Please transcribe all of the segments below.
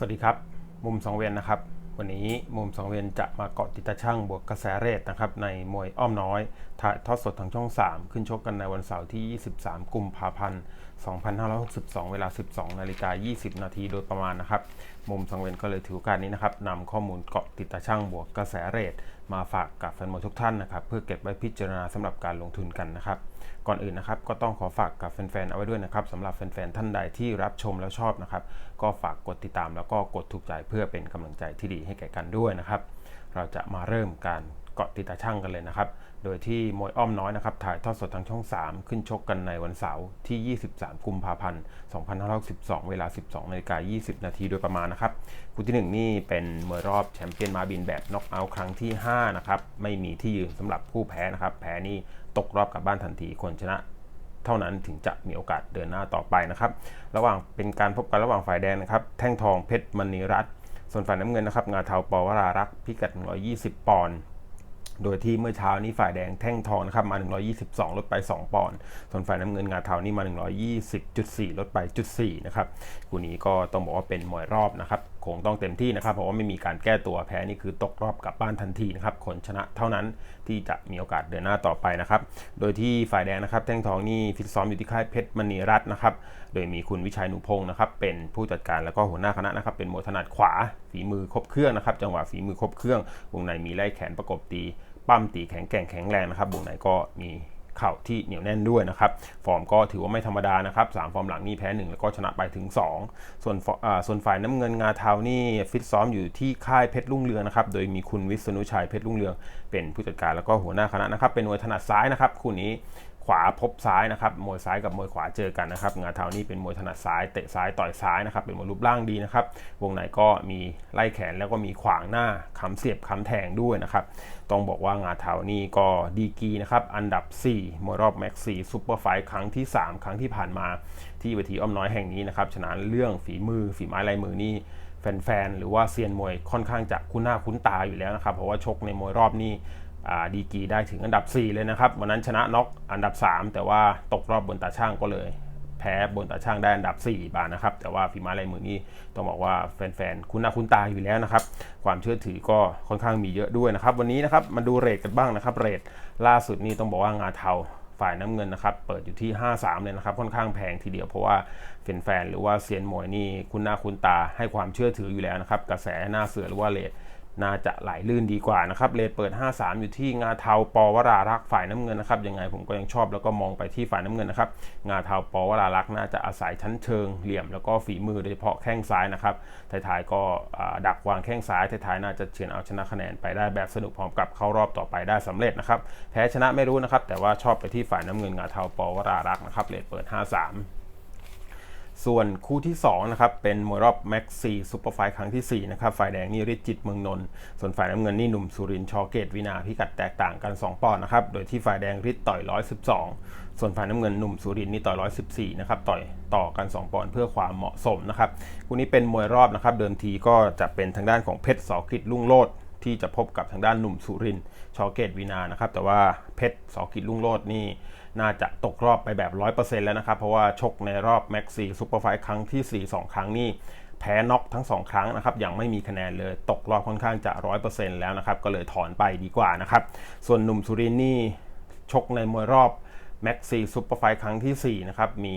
สวัสดีครับ มุมสองเวียนนะครับ วันนี้มุมสองเวียนจะมาเกาะติดตาช่างบวกกระแสเรทนะครับในมวยอ้อมน้อยถ่ายทอดสดทางช่อง 3 ขึ้นชกกันในวันเสาร์ที่ 23 กุมภาพันธ์ 2562 เวลา 12 นาฬิกา 20 นาทีโดยประมาณนะครับ มุมสองเวียนก็เลยถือโอกาสนี้นะครับนำข้อมูลเกาะติดตาช่างบวกกระแสเรทมาฝากกับแฟนมวยทุกท่านนะครับ เพื่อเก็บไว้พิจารณาสำหรับการลงทุนกันนะครับ ก่อนอื่นนะครับก็ต้องขอฝากกับแฟนๆเอาไว้ด้วยนะครับสำหรับแฟนๆท่านใดที่รับชมแล้วชอบนะครับ ก็ฝากกดติดตามแล้วก็กดถูกใจเพื่อเป็นกำลังใจที่ดีให้แก่กันด้วยนะครับ เราจะมาเริ่มการ เกาะติดตาช่างกันเลยนะครับ โดยที่มวยอ้อมน้อยนะครับถ่ายทอดสดทางช่อง 3 ขึ้นชกกันในวันเสาร์ที่ 23 กุมภาพันธ์ 2512 เวลา 12นาฬิกา20 นาทีโดยประมาณนะครับ คู่ที่ 1 นี่เป็นมวยรอบแชมเปี้ยนมาบินแบบน็อกเอาท์ครั้งที่ 5 นะครับ ไม่มีที่ยืนสำหรับผู้แพ้นะครับ แพ้นี่ตกรอบกลับบ้านทันทีคนชนะเท่านั้นถึงจะมีโอกาสเดินหน้าต่อไปนะครับ ระหว่างเป็นการพบกันระหว่างฝ่ายแดงนะครับ แท่งทองเพชรมณีรัตน์ส่วนฝ่ายน้ำเงินนะครับ งาเทาปวรารักษ์พิกัด 120 ปอนด์ โดยที่เมื่อเช้านี้ฝ่ายแดงแท่งทองนะครับมา 122 ลดไป 2 ปอนด์ ส่วนฝ่ายน้ำเงินงาเทานี่มา 120.4 ลดไปจุด4นะครับคู่นี้ก็ต้องบอกว่าเป็นมวยรอบนะครับ คงต้องเต็มที่นะครับ เพราะว่าไม่มีการแก้ตัวแพ้นี่คือตกรอบกลับบ้านทันทีนะครับ คนชนะเท่านั้นที่จะมีโอกาสเดินหน้าต่อไปนะครับ โดยที่ฝ่ายแดงนะครับ แท่งทองนี่ฟิตซ้อมอยู่ที่ค่ายเพชรมณีรัตน์นะครับ โดยมีคุณวิชัยหนุพงศ์นะครับ เป็นผู้จัดการแล้วก็หัวหน้าคณะนะครับ เป็นมวยถนัดขวา ฝีมือครบเครื่องนะครับ จังหวะฝีมือครบเครื่อง วงในมีไล่แขนประกบตี ปั้มตีแข็งแกร่งแข็งแรงนะครับวงในก็มีเข่าที่เหนียวแน่นด้วยนะครับ ฟอร์มก็ถือว่าไม่ธรรมดานะครับสามฟอร์มหลังนี่แพ้ 1 แล้วก็ชนะไปถึง 2 ส่วนส่วนฝ่ายน้ำเงินงาเทานี่ฟิตซ้อมอยู่ที่ค่ายเพชรลุ่งเรืองนะครับ โดยมีคุณวิษณุชัยเพชรลุ่งเรือง เป็นผู้จัดการแล้วก็หัวหน้าคณะนะครับ เป็นมวยถนัดซ้ายนะครับ คู่นี้ ขวาพบซ้ายนะครับมวยซ้ายกับมวยขวาเจอกันนะครับงาเทานี่เป็นมวยถนัดซ้ายเตะซ้ายต่อยซ้ายนะครับเป็นมวยรูปร่างดีนะครับวงในก็มีไล่แขนแล้วก็มีขวางหน้าคำเสียบคำแทงด้วยนะครับต้องบอกว่างาเทานี่ก็ดีกีนะครับอันดับ 4 มวยรอบแม็กซี่ซูเปอร์ไฟครั้งที่ 3 ครั้งที่ผ่านมาที่เวทีอ้อมน้อยแห่งนี้นะครับชนะเรื่องฝีมือฝีไม้ลายมือนี่แฟนๆหรือว่าเซียนมวยค่อนข้างจะคุ้นหน้าคุ้นตาอยู่แล้วนะครับเพราะว่าชกในมวยรอบนี้ ดีกีได้ถึงอันดับ 4 เลยนะครับ วันนั้นชนะน็อกอันดับ 3 แต่ว่าตกรอบบนตาช่างก็เลย แพ้บนตาช่างได้อันดับ 4 บาทนะครับ แต่ว่าฝีไม้ลายมือนี่ต้องบอกว่าแฟนๆ คุ้นหน้าคุ้นตาอยู่แล้วนะครับ ความเชื่อถือก็ค่อนข้างมีเยอะด้วยนะครับ วันนี้นะครับมาดูเรทกันบ้างนะครับ เรทล่าสุดนี่ต้องบอกว่างาเทาฝ่ายน้ำเงินนะครับ เปิดอยู่ที่ 53 เลยนะครับ ค่อนข้างแพงทีเดียว เพราะว่าแฟนๆ หรือว่าเซียนมวยนี่คุ้นหน้าคุ้นตาให้ความเชื่อถืออยู่แล้วนะครับ กระแสหน้าเสือหรือว่าเรท น่าจะไหลลื่นดีกว่านะครับเลทเปิด 53 อยู่ที่งาเทาปวรารักฝ่ายน้ำเงินนะครับยังไงผมก็ยังชอบแล้วก็มองไปที่ฝ่ายน้ำเงินนะครับงาเทาปวรารักน่าจะอาศัยชั้นเชิงเหลี่ยมแล้วก็ฝีมือโดยเฉพาะแข้งซ้ายนะครับท้ายๆก็ดักวางแข้งซ้ายท้ายๆน่าจะเฉือนเอาชนะคะแนนไปได้แบบสนุกพร้อมกับเข้ารอบต่อไปได้สำเร็จนะครับแพ้ชนะไม่รู้นะครับแต่ว่าชอบไปที่ฝ่ายน้ำเงินงาเทาปวรารักนะครับเลทเปิด 53 ส่วนคู่ที่2นะครับเป็นมวยรอบแม็กซี่ซูเปอร์ไฟครั้งที่4นะครับฝ่ายแดงนี่ฤทธิ์จิตเมืองนนท์ส่วนฝ่ายน้ำเงินนี่หนุ่มสุรินชอเกตวินาพิกัดแตกต่างกัน 2ปอนด์นะครับโดยที่ฝ่ายแดงฤทธิ์ต่อย 112 ส่วนฝ่ายน้ำเงินหนุ่มสุรินนี่ต่อย 114นะครับต่อยต่อกัน 2ปอนด์เพื่อความเหมาะสมนะครับคู่นี้เป็นมวยรอบนะครับเดิมทีก็จะเป็นทางด้านของเพชรสอกิจลุ่งโลดที่จะพบกับทางด้านหนุ่มสุรินชอเกตวินานะครับแต่ว่าเพชรสอกิจลุ่งโลดนี่ น่าจะตกรอบไปแบบ 100%แล้วนะครับ เพราะว่าชกในรอบแม็กซี่ซูเปอร์ไฟครั้งที่ 4 2 ครั้งนี่แพ้น็อกทั้ง 2 ครั้งนะครับยังไม่มีคะแนนเลยตกรอบค่อนข้างจะ 100%แล้วนะครับ ก็เลยถอนไปดีกว่านะครับ ส่วนหนุ่มสุรินนี่ชกในมวยรอบแม็กซี่ซูเปอร์ไฟครั้งที่4นะครับมี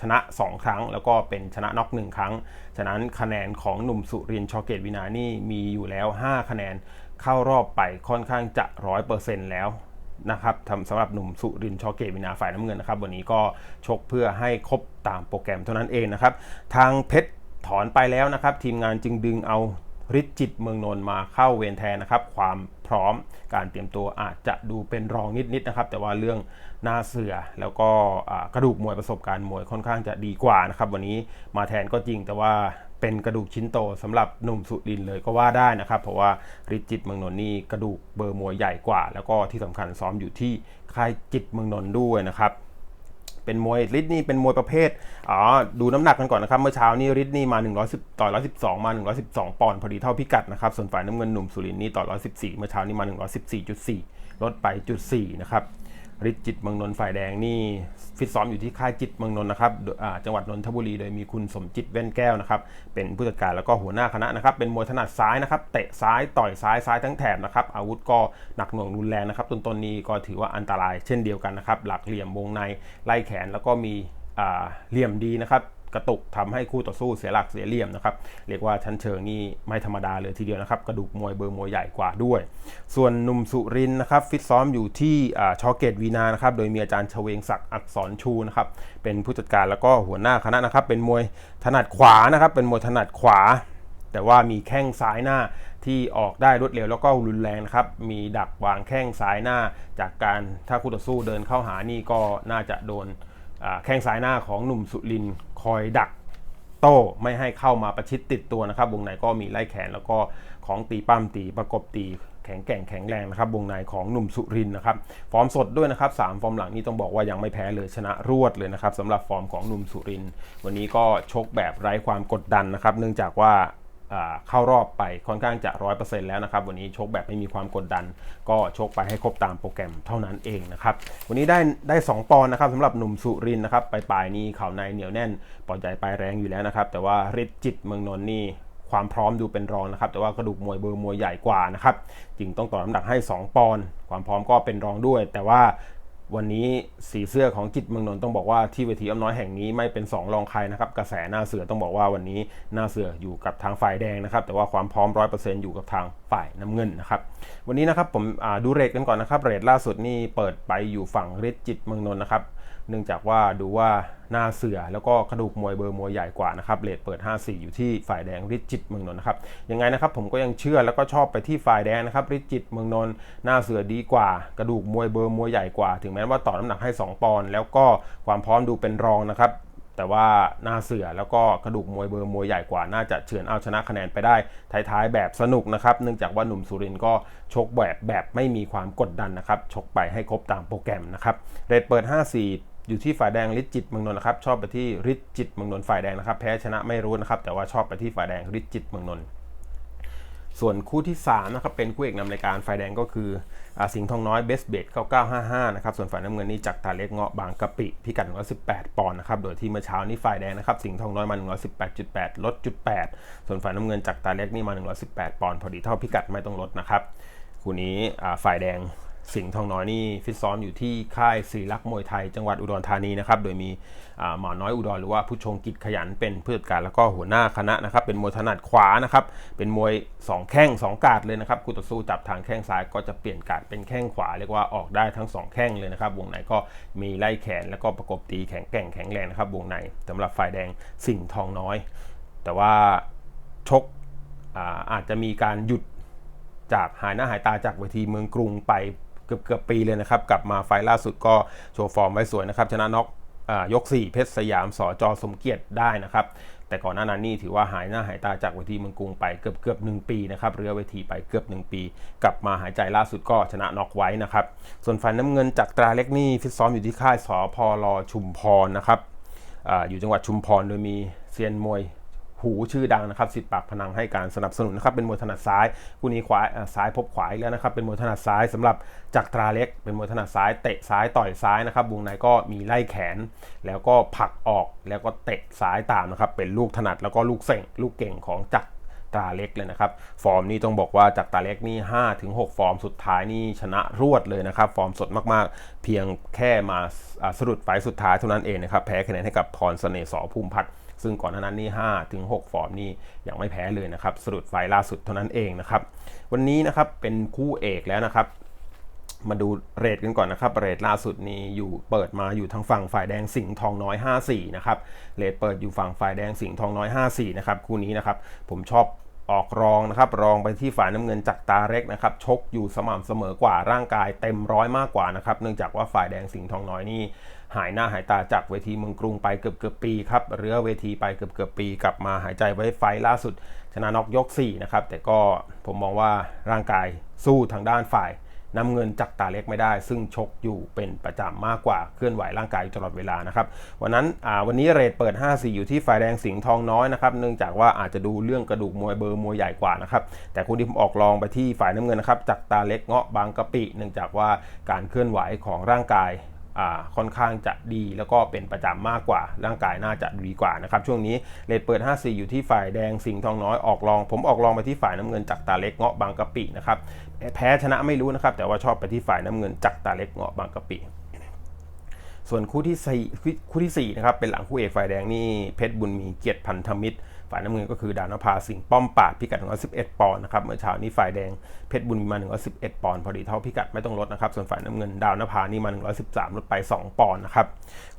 ชนะ 2 ครั้งแล้วก็เป็นชนะน็อก1ครั้ง ฉะนั้นคะแนนของหนุ่มสุรินชอเกตวินานี่มีอยู่แล้ว 5 คะแนนเข้ารอบไปค่อนข้างจะ 100%แล้ว นะครับสำหรับหนุ่มสุรินชอเกตวินาฝ่ายน้ำเงินนะครับ วันนี้ก็ชกเพื่อให้ครบตามโปรแกรมเท่านั้นเองนะครับ ทางเพชรถอนไปแล้วนะครับ ทีมงานจึงดึงเอาฤทธิ์จิตเมืองนนท์มาเข้าเวรแทนนะครับ ความพร้อมการเตรียมตัวอาจจะดูเป็นรองนิดๆนะครับ แต่ว่าเรื่องหน้าเสือแล้วก็กระดูกมวยประสบการณ์มวยค่อนข้างจะดีกว่านะครับ วันนี้มาแทนก็จริงแต่ว่า เป็นกระดูกชิ้นโตสำหรับหนุ่มสุรินเลยก็ว่าได้นะครับ เพราะว่าริจิตเมืองนนท์นี่กระดูกเบอร์มวยใหญ่กว่า แล้วก็ที่สำคัญซ้อมอยู่ที่ค่ายจิตเมืองนนท์ด้วยนะครับเป็นมวยริดนี่เป็นมวยประเภทอ๋อดูน้ำหนักกันก่อนนะครับ เมื่อเช้านี้ริดนี่มา 110 ต่อ 112 มา 112 ปอนด์พอดีเท่าพิกัดนะครับ ส่วนฝ่ายน้ำเงินหนุ่มสุรินนี่ต่อ 114 เมื่อเช้านี้มา 114.4 ลดไปจุด4นะครับ ฤทธิ์จิตเมืองนนท์ฝ่ายแดงนี่ฟิตซ้อมอยู่ที่ค่ายจิตเมืองนนท์นะครับจังหวัดนนทบุรีโดยมีคุณสมจิตแว่นแก้วนะครับเป็นผู้จัดการแล้วก็หัวหน้าคณะนะครับเป็นมวยถนัดซ้ายนะครับเตะซ้ายต่อยซ้ายซ้ายทั้งแถบนะครับอาวุธก็หนักหน่วงรุนแรงนะครับต้นตนนี้ก็ถือว่าอันตรายเช่นเดียวกันนะครับหลักเหลี่ยมวงในไล่แขนแล้วก็มีเหลี่ยมดีนะครับ กระตุกทำให้คู่ต่อสู้เสียหลักเสียเหลี่ยมนะครับเรียกว่าชั้นเชิงนี่ไม่ธรรมดาเลยทีเดียวนะครับกระดูกมวยเบอร์มวยใหญ่กว่าด้วย ส่วนหนุ่มสุรินนะครับฟิตซ้อมอยู่ที่ชอเกตวีนานะครับโดยมีอาจารย์เฉวงศักดิ์อักษรชูนะครับเป็นผู้จัดการแล้วก็หัวหน้าคณะนะครับเป็นมวยถนัดขวานะครับเป็นมวยถนัดขวา แต่ว่ามีแข้งซ้ายหน้าที่ออกได้รวดเร็วแล้วก็รุนแรงครับ มีดักวางแข้งซ้ายหน้า จากการถ้าคู่ต่อสู้เดินเข้าหานี่ก็น่าจะโดน แข้งซ้ายหน้าของหนุ่มสุรินคอยดักโต้ไม่ให้เข้ามาประชิดติดตัวนะครับ วงในก็มีไล่แขนแล้วก็ของตีปั้มตีประกบตีแข็งแกร่งแข็งแรงนะครับ วงในของหนุ่มสุรินนะครับ ฟอร์มสดด้วยนะครับสามฟอร์มหลังนี้ต้องบอกว่ายังไม่แพ้เลยชนะรวดเลยนะครับสำหรับฟอร์มของหนุ่มสุริน วันนี้ก็ชกแบบไร้ความกดดันนะครับ เนื่องจากว่า เข้ารอบไปค่อนข้างจะร้อยเปอร์เซ็นต์แล้วนะครับ วันนี้ชกแบบไม่มีความกดดัน ก็ชกไปให้ครบตามโปรแกรมเท่านั้นเองนะครับ วันนี้ได้ได้ 2 ปอนด์นะครับสำหรับหนุ่มสุรินนะครับ ไปปลายนี้เข่าในเหนียวแน่นปอดใหญ่ปลายแรงอยู่แล้วนะครับ แต่ว่าฤทธิ์จิตเมืองนนท์นี่ความพร้อมดูเป็นรองนะครับ แต่ว่ากระดูกมวยเบอร์มวยใหญ่กว่านะครับ จึงต้องต่อน้ำหนักให้ 2 ปอนด์ความพร้อมก็เป็นรองด้วย แต่ว่า วันนี้สีเสื้อของจิตเมืองนนท์ต้องบอกว่าที่เวทีอ้อมน้อยแห่งนี้ไม่เป็นสองรองใครนะครับกระแสหน้าเสือต้องบอกว่าวันนี้หน้าเสืออยู่กับทางฝ่ายแดงนะครับ แต่ว่าความพร้อมร้อยเปอร์เซ็นต์อยู่กับทางฝ่ายน้ำเงินนะครับ วันนี้นะครับผมดูเรทกันก่อนนะครับเรทล่าสุดนี่เปิดไปอยู่ฝั่งฤทธิ์จิตเมืองนนท์นะครับ เนื่องจากว่าดูว่าหน้าเสือแล้วก็กระดูกมวยเบอร์มวยใหญ่กว่านะครับเรทเปิด 5-4 อยู่ที่ฝ่ายแดงฤทธิ์จิตเมืองนนท์นะครับยังไงนะครับผมก็ยังเชื่อแล้วก็ชอบไปที่ฝ่ายแดงนะครับฤทธิ์จิตเมืองนนท์หน้าเสือดีกว่า กระดูกมวยเบอร์มวยใหญ่กว่า ถึงแม้ว่าต่อน้ำหนักให้ 2 ปอนด์แล้วก็ความพร้อมดูเป็นรองนะครับแต่ว่าหน้าเสือแล้วก็กระดูกมวยเบอร์มวยใหญ่กว่า น่าจะเฉือนเอาชนะคะแนนไปได้ท้ายๆแบบสนุกนะครับ เนื่องจากว่าหนุ่มสุรินก็ชกแบบแบบไม่มีความกดดันนะครับ ชกไปให้ครบตามโปรแกรมนะครับ เรทเปิด 5-4 อยู่ที่ฝ่ายแดงฤทธิ์จิตเมืองนนท์นะครับ ชอบไปที่ฤทธิ์จิตเมืองนนท์ฝ่ายแดงนะครับ แพ้ชนะไม่รู้นะครับ แต่ว่าชอบไปที่ฝ่ายแดงฤทธิ์จิตเมืองนนท์ส่วนคู่ที่3นะครับเป็นคู่เอกนำรายการฝ่ายแดงก็คืออสิงห์ทองน้อยเบสเบด9955นะครับส่วนฝ่ายน้ำเงินนี่จากตาเล็กเงาะบางกะปิพิกัด118ปอนด์นะครับโดยที่เมื่อเช้านี้ฝ่ายแดงนะครับสิงห์ทองน้อยมา 118.8 ลดจุด8ส่วนฝ่ายน้ำเงินจากตาเล็กนี่มา 118 ปอนด์พอดีเท่าพิกัดไม่ต้องลดนะครับคู่นี้ฝ่ายแดง สิงห์ทองน้อยนี่ฟิตซ้อมอยู่ที่ค่ายศรีลักษ์มวยไทยจังหวัดอุดรธานีนะครับ โดยมีหมอน้อยอุดรหรือว่าผู้ชงกิจขยันเป็นผู้จัดการแล้วก็หัวหน้าคณะนะครับ เป็นมวยถนัดขวานะครับ เป็นมวย 2 แข้ง 2 กาดเลยนะครับคู่ต่อสู้จับทางแข้งซ้ายก็จะเปลี่ยนกาดเป็นแข้งขวาเรียกว่าออกได้ทั้ง 2 แข้งเลยนะครับ วงในก็มีไล่แขนแล้วก็ประกบตีแข็งแกร่งแข็งแรงนะครับ วงในสำหรับฝ่ายแดงสิงห์ทองน้อย แต่ว่าชกอาอาจจะมีการหยุดจากหายหน้าหายตาจากเวทีเมืองกรุงไป เกือบเกือบปีเลยนะครับ กลับมาไฟล่าสุดก็โชว์ฟอร์มไว้สวยนะครับ ชนะน็อกอยก 4 เพชรสยามสอจอสมเกียรติได้นะครับ แต่ก่อนหน้านั้นนี่ถือว่าหายหน้าหายตาจากเวทีเมืองกรุงไปเกือบเกือบหนึ่งปีนะครับเรือเวทีไปเกือบ 1 ปี กลับมาหายใจล่าสุดก็ชนะน็อกไว้นะครับ ส่วนฝ่ายน้ำเงินจากตราเล็กนี่ฟิตซ้อมอยู่ที่ค่ายสอพลชุมพรนะครับออยู่จังหวัดชุมพรโดยมีเซียนมวย หูชื่อดังนะครับสิทธิ์ปากพนังให้การสนับสนุนนะครับเป็นมวยถนัดซ้ายคู่นี้ขวาอ่าซ้ายพบขวาอีกแล้วนะครับเป็นมวยถนัดซ้ายสำหรับจักรตราเล็ก เป็นมวยถนัดซ้ายเตะซ้ายต่อยซ้ายนะครับวงในก็มีไล่แขน แล้วก็ผลักออกแล้วก็เตะซ้ายตามนะครับเป็นลูกถนัดแล้วก็ลูกเส่งลูกเก่งของจักรตราเล็กเลยนะครับ ฟอร์มนี่ต้องบอกว่าจากตราเล็กนี่5ถึง6ฟอร์มสุดท้ายนี่ชนะรวดเลยนะครับ ฟอร์มสดมากๆ เพียงแค่มาสะดุดไฟสุดท้ายเท่านั้นเองนะครับ แพ้คะแนนให้กับพรเสน่ห์สอภูมิพัฒน์ ซึ่งก่อนหน้านั้นนี่5ถึง6ฟอร์มนี่ยังไม่แพ้เลยนะครับสรุดไฟล่าสุดเท่านั้นเองนะครับวันนี้นะครับเป็นคู่เอกแล้วนะครับมาดูเรทกันก่อนนะครับเรทล่าสุดนี้อยู่เปิดมาอยู่ทางฝั่งฝ่ายแดงสิงห์ทองน้อย 54 นะครับเรทเปิดอยู่ฝั่งฝ่ายแดงสิงห์ทองน้อย 54 นะครับคู่นี้นะครับผมชอบ ออกรองนะครับรองไปที่ฝ่ายน้ำเงินจากตาเล็กนะครับชกอยู่สม่ำเสมอกว่าร่างกายเต็มร้อยมากกว่านะครับเนื่องจากว่าฝ่ายแดงสิงห์ทองน้อยนี่หายหน้าหายตาจากเวทีเมืองกรุงไปเกือบเกือบปีครับเรือเวทีไปเกือบเกือบปี กลับมาหายใจไว้ไฟล์ล่าสุด ชนะน็อกยก4นะครับแต่ก็ผมมองว่าร่างกายสู้ทางด้านฝ่าย นำเงินจักตาเล็กไม่ได้ ซึ่งชกอยู่เป็นประจำมากกว่าเคลื่อนไหวร่างกายตลอดเวลานะครับวันนั้นวันนี้เรทเปิด 5-4 อยู่ที่ฝ่ายแดงสิงห์ทองน้อยนะครับเนื่องจากว่าอาจจะดูเรื่องกระดูกมวยเบอร์มวยใหญ่กว่านะครับแต่คุณที่ผมออกรองไปที่ฝ่ายน้ำเงินนะครับจักตาเล็กเงาะบางกะปิ เนื่องจากว่าการเคลื่อนไหวของร่างกาย ค่อนข้างจะดีแล้วก็เป็นประจำมากกว่า ร่างกายน่าจะดีกว่านะครับช่วงนี้เลทเปิด 5-4 อยู่ที่ฝ่ายแดงสิงห์ทองน้อยออกรอง ผมออกรองไปที่ฝ่ายน้ำเงินจักตาเล็กเงาะบางกะปินะครับแพ้ชนะไม่รู้นะครับแต่ว่าชอบไปที่ฝ่ายน้ำเงินจักตาเล็กเงาะบางกะปิ ส่วนคู่ที่สี่คู่ที่สี่นะครับเป็นหลังคู่เอกฝ่ายแดงนี่เพชรบุญมีเกียรติพันธมิตร ฝ่ายน้ำเงินก็คือดาวนภาสิงป้อมปาดพิกัด111ปอนด์นะครับเมื่อเช้านี้ฝ่ายแดงเพชรบุญมีมา 111ปอนด์พอดีเท่าพิกัดไม่ต้องลดนะครับส่วนฝ่ายน้ำเงินดาวนภานี่มา 113ลดไป 2 ปอนด์นะครับ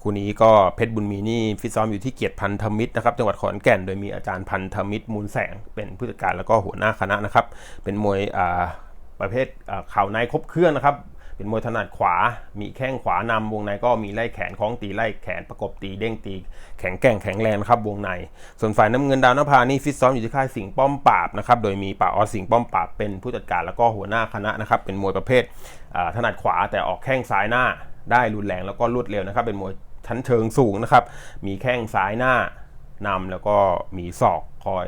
คู่นี้ก็เพชรบุญมีนี่ฟิตซ้อมอยู่ที่เกียรติพันธมิตรนะครับจังหวัดขอนแก่นโดยมีอาจารย์พันธมิตรมูลแสง เป็นผู้จัดการแล้วก็หัวหน้าคณะนะครับเป็นมวยประเภทอ่าเข่าในครบเครื่องนะครับ เป็นมวยถนัดขวา มีแข้งขวานำวงในก็มีไล่แขนคล้องตีไล่แขนประกบตีเด้งตี แข็งแกร่งแข็งแรงครับวงใน ส่วนฝ่ายน้ำเงินดาวนภานี่ฟิตซ้อมอยู่ที่ค่ายสิงห์ป้อมปราบนะครับ โดยมีป่าออสิงห์ป้อมปราบเป็นผู้จัดการแล้วก็หัวหน้าคณะนะครับ เป็นมวยประเภทถนัดขวาแต่ออกแข้งซ้ายหน้า ได้รุนแรงแล้วก็รวดเร็วนะครับ เป็นมวยชั้นเชิงสูงนะครับ มีแข้งซ้ายหน้านำแล้วก็มีศอกคอย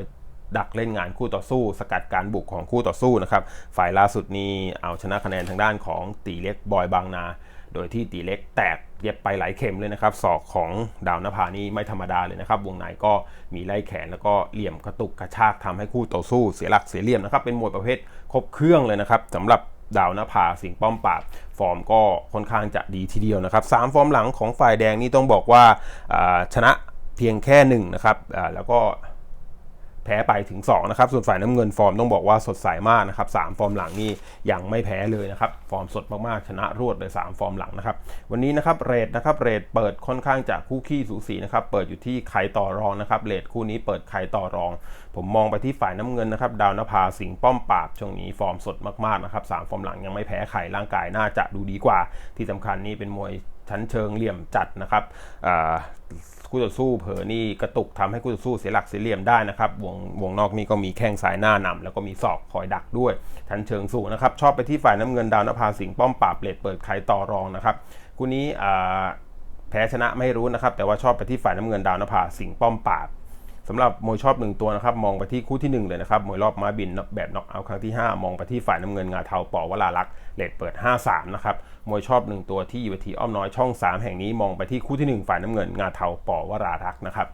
ดักเล่นงานคู่ต่อสู้ สกัดการบุกของคู่ต่อสู้นะครับฝ่ายล่าสุดนี้เอาชนะคะแนนทางด้านของตีเล็กบอยบางนา โดยที่ตีเล็กแตกเย็บไปหลายเข็มเลยนะครับศอกของดาวนภานี่ไม่ธรรมดาเลยนะครับ วงในก็มีไล่แขนแล้วก็เหลี่ยมกระตุกกระชากทำให้คู่ต่อสู้เสียหลักเสียเหลี่ยมนะครับเป็นมวยประเภทครบเครื่องเลยนะครับสำหรับดาวนภาสิงป้อมปราบฟอร์มก็ค่อนข้างจะดีทีเดียวนะครับสามฟอร์มหลังของฝ่ายแดงนี่ต้องบอกว่าชนะเพียงแค่หนึ่งนะครับแล้วก็ แพ้ไปถึง2นะครับส่วนฝ่ายน้ำเงินฟอร์มต้องบอกว่าสดใสมากนะครับสฟอร์มหลังนี่ยังไม่แพ้เลยนะครับฟอร์มสดมากๆชนะรวดเลย 3 ฟอร์มหลังนะครับวันนี้นะครับเรทนะครับเรทเปิดค่อนข้างจะคู่ขี้สูสีนะครับเปิดอยู่ที่ไข่ต่อรองนะครับเรทคู่นี้เปิดไข่ต่อรอง ผมมองไปที่ฝ่ายน้ำเงินนะครับ ดาวนภาสิงห์ป้อมปราบ ช่วงนี้ฟอร์มสดมากๆนะครับสามฟอร์มหลังยังไม่แพ้ใครร่างกายน่าจะดูดีกว่า ที่สำคัญนี่เป็นมวยชั้นเชิงเหลี่ยมจัดนะครับคู่ต่อสู้เผลอนี่กระตุกทำให้คู่ต่อสู้เสียหลักเสียเหลี่ยมได้นะครับ วงวงนอกนี่ก็มีแข้งซ้ายหน้านำแล้วก็มีศอกคอยดักด้วยทันเชิงสูงนะครับ ชอบไปที่ฝ่ายน้ำเงินดาวนภาสิงห์ป้อมปราบเลดเปิดไขต่อรองนะครับคู่นี้แพ้ชนะไม่รู้นะครับ แต่ว่าชอบไปที่ฝ่ายน้ำเงินดาวนภาสิงห์ป้อมปราบ สำหรับมวยชอบหนึ่งตัวนะครับมองไปที่คู่ที่หนึ่งเลยนะครับมวยรอบม้าบินแบบน็อกเอาท์ครั้งที่ 5 มองไปที่ฝ่ายน้ำเงินงาเทาปอวราลักษ์เลดเปิด 5-3 นะครับมวยชอบหนึ่งตัวที่อยู่ทีอ้อมน้อยช่อง 3 แห่งนี้มองไปที่คู่ที่หนึ่งฝ่ายน้ำเงินงาเทาปอวราลักษ์นะครับ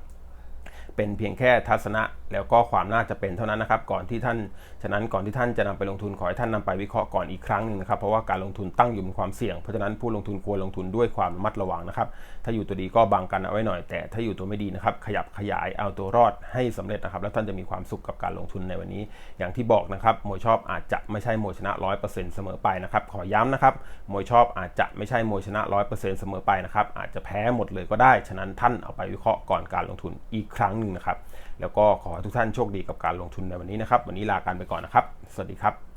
เป็นเพียงแค่ทัศนะ แล้วก็ความน่าจะเป็นเท่านั้นนะครับ ก่อนที่ท่าน ฉะนั้นก่อนที่ท่านจะนำไปลงทุนขอให้ท่านนำไปวิเคราะห์ก่อนอีกครั้งหนึ่งนะครับ เพราะว่าการลงทุนตั้งอยู่บนความเสี่ยง เพราะฉะนั้นผู้ลงทุนควรลงทุนด้วยความระมัดระวังนะครับ ถ้าอยู่ตัวดีก็บังกันเอาไว้หน่อย แต่ถ้าอยู่ตัวไม่ดีนะครับ ขยับขยายเอาตัวรอดให้สำเร็จนะครับ แล้วท่านจะมีความสุขกับการลงทุนในวันนี้ อย่างที่บอกนะครับ มวยชอบอาจจะไม่ใช่มวยชนะ100%เสมอไปนะครับ ขอย้ำนะครับ มวยชอบอาจจะไม่ใช่มวยชนะ100%เสมอไปนะครับ อาจจะแพ้หมดเลยก็ได้ ฉะนั้นท่านเอาไปวิเคราะห์ก่อนการลงทุนอีกครั้งหนึ่งนะครับ แล้วก็ขอให้ทุกท่านโชคดีกับการลงทุนในวันนี้นะครับ วันนี้ลากันไปก่อนนะครับ สวัสดีครับ